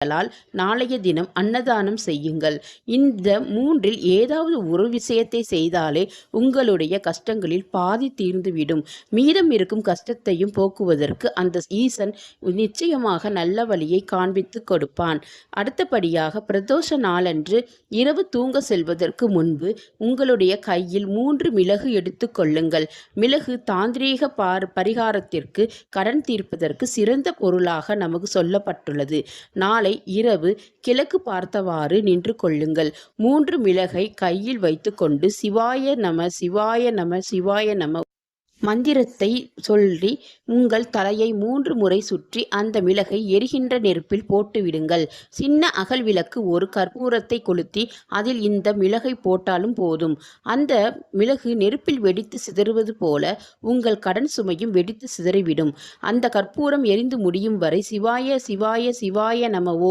ால் நாளைய தினம் அன்னதானம் செய்யுங்கள். இந்த மூன்றில் ஏதாவது ஒரு விஷயத்தை செய்தாலே உங்களுடைய கஷ்டங்களில் பாதி தீர்ந்துவிடும். மீதம் இருக்கும் கஷ்டத்தையும் போக்குவதற்கு அந்த ஈசன் நிச்சயமாக நல்ல வழியை காண்பித்து கொடுப்பான். அடுத்தபடியாக பிரதோஷ நாளன்று இரவு தூங்க செல்வதற்கு முன்பு உங்களுடைய கையில் மூன்று மிளகு எடுத்துக்கொள்ளுங்கள் மிளகு தாந்திரீக பார் பரிகாரத்திற்கு கடன் தீர்ப்பதற்கு சிறந்த பொருளாக நமக்கு சொல்லப்பட்டுள்ளது. நாளை இரவு கிழக்கு பார்த்தவாறு நின்று கொள்ளுங்கள். மூன்று மிளகை கையில் வைத்துக்கொண்டு சிவாய நம சிவாய நம சிவாய நம மந்திரத்தை சொல்லி உங்கள் தலையை மூன்று முறை சுற்றி அந்த மிளகை எரிகின்ற நெருப்பில் போட்டுவிடுங்கள் சின்ன அகல் விளக்கு ஒரு கற்பூரத்தை கொளுத்தி அதில் இந்த மிளகை போட்டாலும் போதும். அந்த மிளகு நெருப்பில் வெடித்து சிதறுவது போல உங்கள் கடன் சுமையும் வெடித்து சிதறிவிடும். அந்த கற்பூரம் எரிந்து முடியும் வரை சிவாய சிவாய சிவாய நமவோ